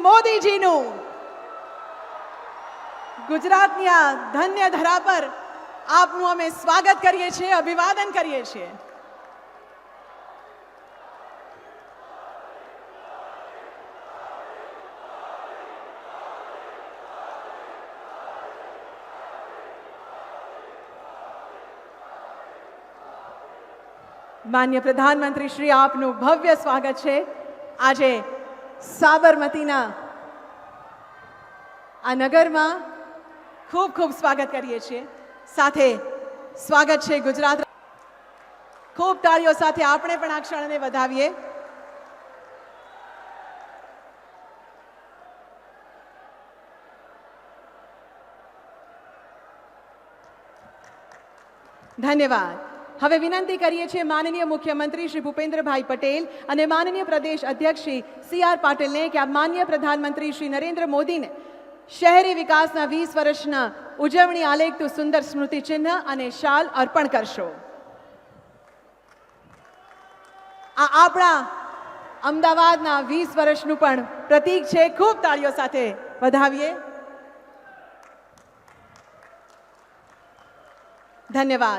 મોદીજીનું ગુજરાતની આ ધન્ય ધરા પર આપનું અમે સ્વાગત કરીએ છીએ અભિવાદન કરીએ છીએ માન્ય પ્રધાનમંત્રી શ્રી આપનું ભવ્ય સ્વાગત છે આજે સાબરમતીના આ નગરમાં ખૂબ ખૂબ સ્વાગત કરીએ છીએ. સાથે સ્વાગત છે ગુજરાત. ખૂબ તાળીઓ સાથે આપણે પણ આ ક્ષણને વધાવીએ. ધન્યવાદ. હવે વિનંતી કરીએ છીએ માનનીય મુખ્યમંત્રી શ્રી ભૂપેન્દ્રભાઈ પટેલ અને માનનીય પ્રદેશ અધ્યક્ષ શ્રી સી આર પાટીલને કે આ માન્ય પ્રધાનમંત્રી શ્રી નરેન્દ્ર મોદીને શહેરી વિકાસના વીસ વર્ષના ઉજવણી આલેખતું સુંદર સ્મૃતિ ચિહ્ન અને શાલ અર્પણ કરશો. આ આપણા અમદાવાદના વીસ વર્ષનું પણ પ્રતીક છે. ખૂબ તાળીઓ સાથે વધાવીએ. ધન્યવાદ.